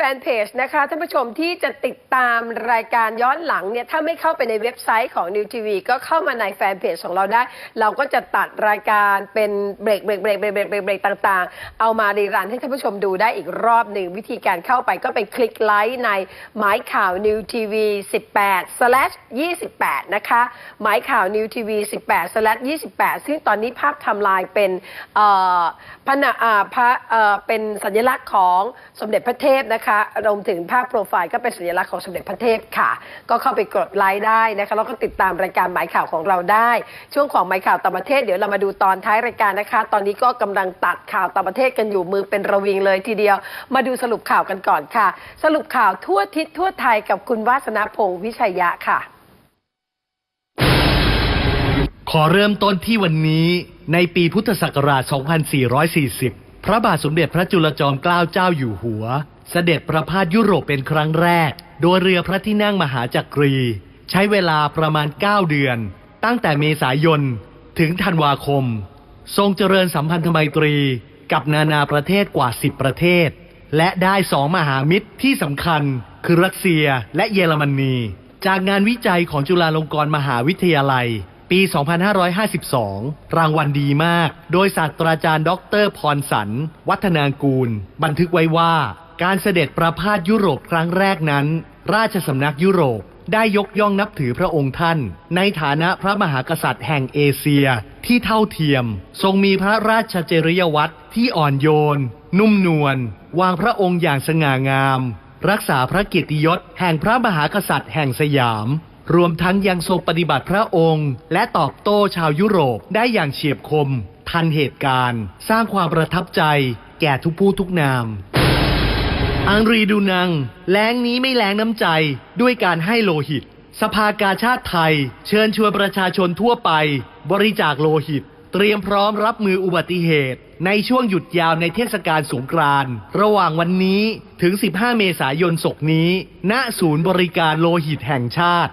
แฟนเพจนะคะท่านผู้ชมที่จะติดตามรายการย้อนหลังเนี่ยถ้าไม่เข้าไปในเว็บไซต์ของ New TV ก็เข้ามาในแฟนเพจของเราได้ เราก็จะตัดรายการเป็นเบรกเบรกเบรกเบรกเบรกเบรกเบรกต่างๆ เอามารีรันให้ท่านผู้ชมดูได้อีกรอบหนึ่งวิธีการเข้าไปก็ไปคลิกไลค์ในหมายข่าว New TV 18 28 นะคะหมายข่าว New TV 18 28 ซึ่งตอนนี้ภาพไทำลายเป็นพระเป็นสัญลักษณ์ของสมเด็จพระเทพนะคะรวมถึงภาพโปรไฟล์ก็เป็นสัญลักษณ์ของสมเด็จพระเทพค่ะ ก็เข้าไปกดไลค์ได้นะคะแล้วก็ติดตามรายการหมายข่าวของเราได้ ช่วงของหมายข่าวต่างประเทศเดี๋ยวเรามาดูตอนท้ายรายการนะคะ ตอนนี้ก็กำลังตัดข่าวต่างประเทศกันอยู่มือเป็นระวิงเลยทีเดียว มาดูสรุปข่าวกันก่อนค่ะ สรุปข่าวทั่วทิศทั่วไทยกับคุณวาสนาพงษ์วิชัยยะค่ะ ขอเริ่มต้นที่วันนี้ในปีพุทธศักราช 2440 พระบาทสมเด็จพระจุลจอมเกล้าเจ้าอยู่หัว เสด็จประพาสยุโรปเป็นครั้งแรก โดยเรือพระที่นั่งมหาจักรี ใช้เวลาประมาณ 9 เดือน ตั้งแต่เมษายน ถึงธันวาคม ทรงเจริญสัมพันธไมตรีกับนานาประเทศกว่า 10 ประเทศ และได้สองมหามิตรที่สำคัญ คือรัสเซียและเยอรมนี จากงานวิจัยของจุฬาลงกรณ์มหาวิทยาลัย ปี 2552 รางวัลดีมาก โดยศาสตราจารย์ดอกเตอรพรสัน วัฒนางกูล บันทึกไว้ว่า การเสด็จประพาสยุโรปครั้งแรกนั้น ราชสำนักยุโรปได้ยกย่องนับถือพระองค์ท่าน ในฐานะพระมหากษัตริย์แห่งเอเชียที่เท่าเทียม ทรงมีพระราชจริยวัตรที่อ่อนโยน นุ่มนวลวางพระองค์อย่างสง่างาม รักษาพระเกียรติยศแห่งพระมหากษัตริย์แห่งสยาม รวมทั้งยังทรงปฏิบัติพระองค์ และตอบโต้ชาวยุโรปได้อย่างเฉียบคม ทันเหตุการณ์ สร้างความประทับใจ แก่ทุกผู้ทุกนาม อังรีดูนัง แล้งนี้ไม่แล้งน้ำใจด้วยการให้โลหิต สภากาชาติไทย เชิญชวนประชาชนทั่วไป บริจาคโลหิต เตรียมพร้อมรับมืออุบัติเหตุ ในช่วงหยุดยาวในเทศกาลสงกรานต์ระหว่างวันนี้ถึง 15 เมษายนศกนี้ ณ ศูนย์บริการโลหิตแห่งชาติ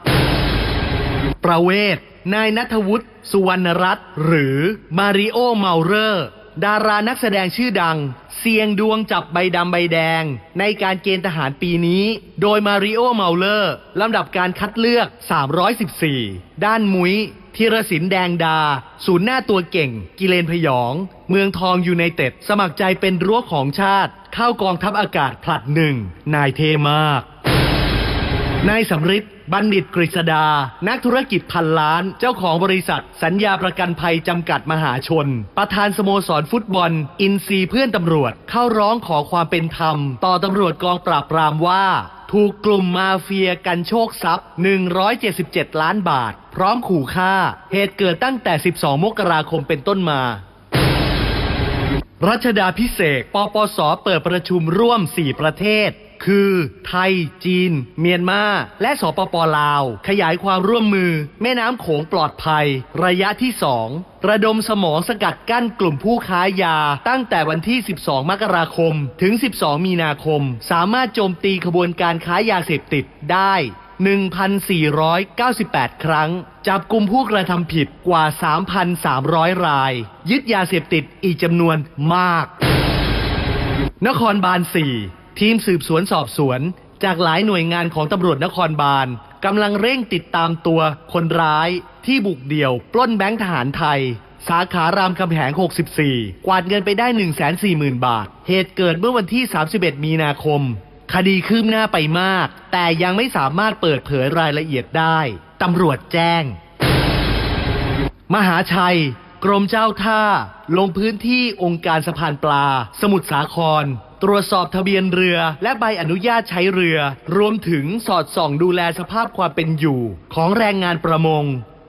ประเวศ นายนัทวุฒิสุวรรณรัตน์หรือมาริโอเมาเรอร์ ดารานักแสดงชื่อดัง เสี่ยงดวงจับใบดำใบแดง ในการเกณฑ์ทหารปีนี้ โดยมาริโอเมาเลอร์ลำดับการคัดเลือก 314 ด้านมุ้ย ธีรศิลป์แดงดา ศูนย์หน้าตัวเก่ง กิเลนพยอง เมืองทองยูไนเต็ด สมัครใจเป็นรั้วของชาติ เข้ากองทัพอากาศผลัดหนึ่ง นายเทมาก นายสำริดบัณฑิตกฤษดา นักธุรกิจพันล้าน เจ้าของบริษัท สัญญาประกันภัยจำกัดมหาชน ประธานสโมสรฟุตบอล อินซีเพื่อนตำรวจ เข้าร้องขอความเป็นธรรม ต่อตำรวจกองปราบปรามว่า ถูกกลุ่มมาเฟียกันโชคทรัพย์ 177 ล้านบาท พร้อมขู่ฆ่า เหตุเกิดตั้งแต่ 12 มกราคมเป็นต้นมา รัชดาพิเศษ ปปส เปิดประชุมร่วม 4 ประเทศคือไทย จีน เมียนมา และสปปลาว ขยายความร่วมมือ แม่น้ำโขงปลอดภัย ระยะที่ 2 ระดมสมองสกัดกั้นกลุ่มผู้ค้ายา ตั้งแต่วันที่ 12 มกราคม ถึง 12 มีนาคม สามารถโจมตีขบวนการค้ายาเสพติดได้ 1,498 ครั้ง จับกลุ่มผู้กระทำผิดกว่า 3,300 ราย ยึดยาเสพติดอีกจำนวนมาก นครบาล4 ทีมสืบสวนสอบสวน จากหลายหน่วยงานของตำรวจนครบาลกำลังเร่งติดตามตัวคนร้ายที่บุกเดี่ยว ปล้นแบงค์ทหารไทย สาขารามคำแหง 64 กวาดเงินไปได้ 140,000 บาท เหตุเกิดเมื่อวันที่ 31 มีนาคม คดีคืบหน้าไปมาก แต่ยังไม่สามารถเปิดเผยรายละเอียดได้ ตำรวจแจ้ง มหาชัย กรมเจ้าท่า ลงพื้นที่องค์การสะพานปลา สมุทรสาคร ตรวจสอบทะเบียนเรือ และใบอนุญาตใช้เรือ รวมถึงสอดส่องดูแลสภาพความเป็นอยู่ ของแรงงานประมง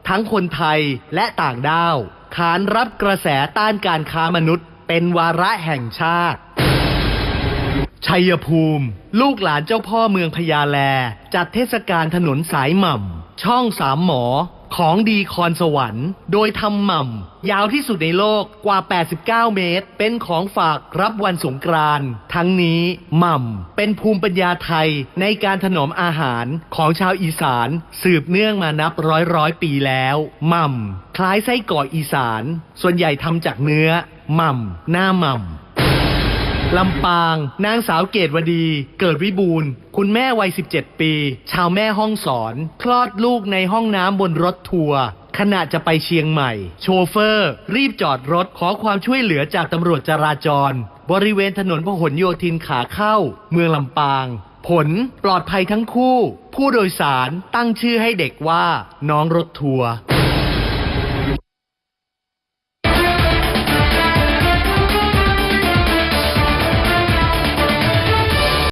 ทั้งคนไทยและต่างด้าวขานรับกระแสต้านการค้ามนุษย์ เป็นวาระแห่งชาติ ชัยภูมิ ลูกหลานเจ้าพ่อเมืองพญาแล จัดเทศกาลถนนสายหม่ำ ช่องสามหมอ ของดีคอนสวรรค์ โดยทำหม่ำ ยาวที่สุดในโลกกว่า 89 เมตร เป็นของฝากรับวันสงกรานต์ทั้งนี้หม่ำ เป็นภูมิปัญญาไทยในการถนอมอาหารของชาวอีสาน สืบเนื่องมานับร้อยร้อยปีแล้วหม่ำ คล้ายไส้กรอกอีสาน ส่วนใหญ่ทำจากเนื้อหม่ำ หน้าหม่ำ ลำปาง นางสาวเกตวดี เกิดวิบูลคุณแม่วัย 17 ปี ชาวแม่ห้องสอน คลอดลูกในห้องน้ำบนรถทัวร์ขณะจะไปเชียงใหม่ โชเฟอร์ รีบจอดรถขอความช่วยเหลือจากตำรวจจราจร บริเวณถนนพหลโยธินขาเข้า เมืองลำปาง ผลปลอดภัยทั้งคู่ ผู้โดยสารตั้งชื่อให้เด็กว่า น้องรถทัวร์